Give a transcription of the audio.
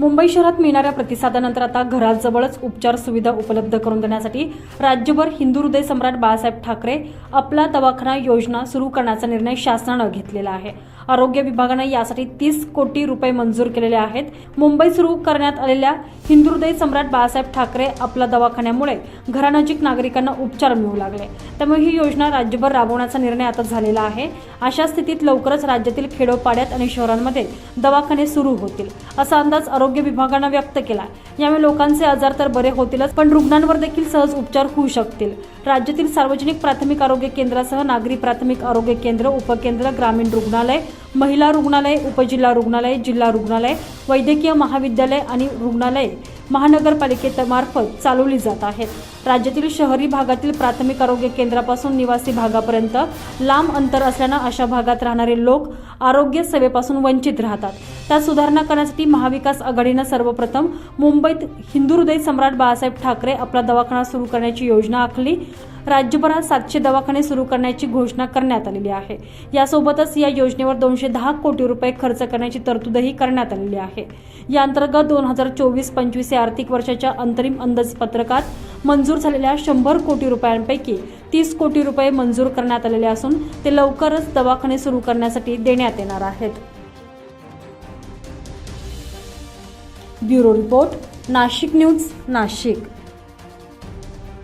मुंबई शहरात मिळणाऱ्या प्रतिसादानंतर आता घराजवळच उपचार सुविधा उपलब्ध करून देण्यासाठी राज्यभर हिंदू हृदय सम्राट बाळासाहेब ठाकरे आपला दवाखाना योजना सुरू करण्याचा निर्णय शासनानं घेतलेला आहे. आरोग्य विभागानं यासाठी तीस कोटी रुपये मंजूर केलेले आहेत. मुंबईत सुरू करण्यात आलेल्या हिंदुहृदय सम्राट बाळासाहेब ठाकरे आपला दवाखान्यामुळे घरानजीक नागरिकांना उपचार मिळू लागले. त्यामुळे ही योजना राज्यभर राबवण्याचा निर्णय आता झालेला आहे. अशा स्थितीत लवकरच राज्यातील खेडोपाड्यात आणि शहरांमध्ये दवाखाने सुरू होतील असा अंदाज आरोग्य विभागानं व्यक्त केला यामुळे लोकांचे आजार तर बरे होतीलच पण रुग्णांवर देखील सहज उपचार होऊ शकतील. राज्यातील सार्वजनिक प्राथमिक आरोग्य केंद्रासह नागरी प्राथमिक आरोग्य केंद्र उपकेंद्र ग्रामीण रुग्णालय महिला रुग्णालय उपजिल्हा रुग्णालय जिल्हा रुग्णालय वैद्यकीय महाविद्यालय आणि रुग्णालय महानगरपालिकेमार्फत चालवली जात आहेत. राज्यातील शहरी भागातील प्राथमिक आरोग्य केंद्रापासून निवासी भागापर्यंत लांब अंतर असल्यानं अशा भागात राहणारे लोक आरोग्य सेवेपासून वंचित राहतात. त्यात सुधारणा करण्यासाठी महाविकास आघाडीनं सर्वप्रथम मुंबईत हिंदू हृदय सम्राट बाळासाहेब ठाकरे आपला दवाखाना सुरू करण्याची योजना आखली. राज्यभरात सातशे दवाखाने सुरू करण्याची घोषणा करण्यात आलेली आहे. यासोबतच या योजनेवर दोनशे दहा कोटी रुपये खर्च करण्याची तरतूदही करण्यात आलेली आहे. या अंतर्गत दोन हजार चोवीस पंचवीस या आर्थिक वर्षाच्या अंतरिम अंदाजपत्रकात मंजूर झालेल्या शंभर कोटी रुपयांपैकी तीस कोटी रुपये मंजूर करण्यात आलेले असून ते लवकरच दवाखाने सुरू करण्यासाठी देण्यात येणार आहेत. Bureau report Nashik news Nashik.